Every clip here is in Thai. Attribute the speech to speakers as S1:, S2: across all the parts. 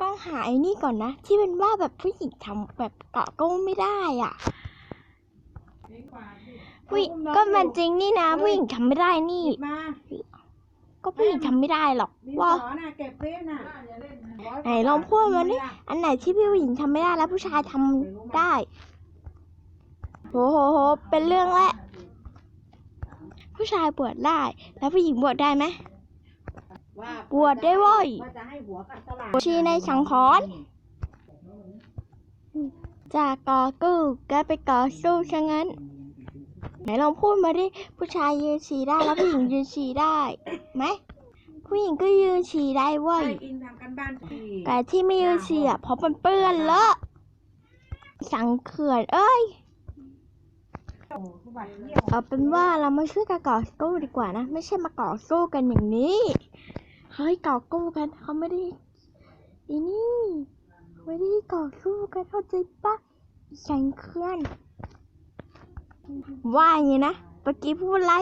S1: กล้องหาไอ้นี่ก่อนนะ ที่เป็นว่าแบบผู้หญิงทำแบบเกาะกุ้งไม่ได้อะผู้หญิงก็มันจริงนี่นะ ผู้หญิงทำไม่ได้นี่
S2: มา
S1: ก็ผู้หญิงทำไม่ได้หรอก
S2: ดิน
S1: ว่า
S2: สอน่ะเก็บเล่นน่ะ
S1: ไหนลองพูดมาดิอันไหนที่ผู้หญิงทำไม่ได้แล้วผู้ชายทำได้โหโหโหเป็นเรื่องแรกผู้ชายบวชได้ แล้วผู้หญิงบวชได้ไหม
S2: ว่า
S1: บวชได้เว้ย
S2: ว่าจะให้หัวกับตลาด
S1: ชีในสังขรณ์จากก่อกู้ก็ไปก่อสู้ซะงั้น ไหนลองพูดมาดิ ผู้ชายยืนฉี่ได้แล้วผู้หญิงยืนฉี่ได้ไหมผู้หญิงก็ยืนฉี่ได้เว้ย
S2: ให้อินทำกันบ้านที
S1: แต่ที่ไม่ยืนฉี่อะเพราะมันเปื้อนเลอะสังเขื่อนเอ้ย
S2: โอ้โหผู้บัตรเยี่ยม
S1: เอาเป็นว่าเรามาช่วยกันก่อสู้ดีกว่านะ ไม่ใช่มาก่อสู้กันอย่างนี้ เฮ้ยก่อกู้กันเขาไม่ได้อีนี่ไม่ได้ก่อสู้กันเข้าใจปะอีสังเขื่อน ว่าอย่างนี้นะเมื่อกี้พูดอะไร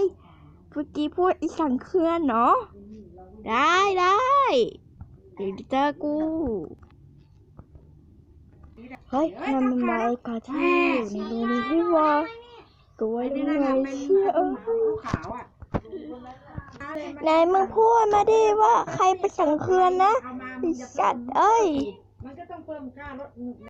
S1: เมื่อกี้พูดอีสังเขื่อนเนาะได้ได้เดี๋ยวเจอกูเฮ้ยมันมันมาไอ้กอที่อยู่ในรูนี้ที่ว่าสวย
S2: ไอ้
S1: ด้
S2: นี่
S1: ว
S2: นั่น
S1: ย
S2: น่ะเป็น
S1: เชี่ยเอ้ย ไหนมึงพูดมาดิว่าใครไปสังเคือนนะไอ้สัตว์เอ้ย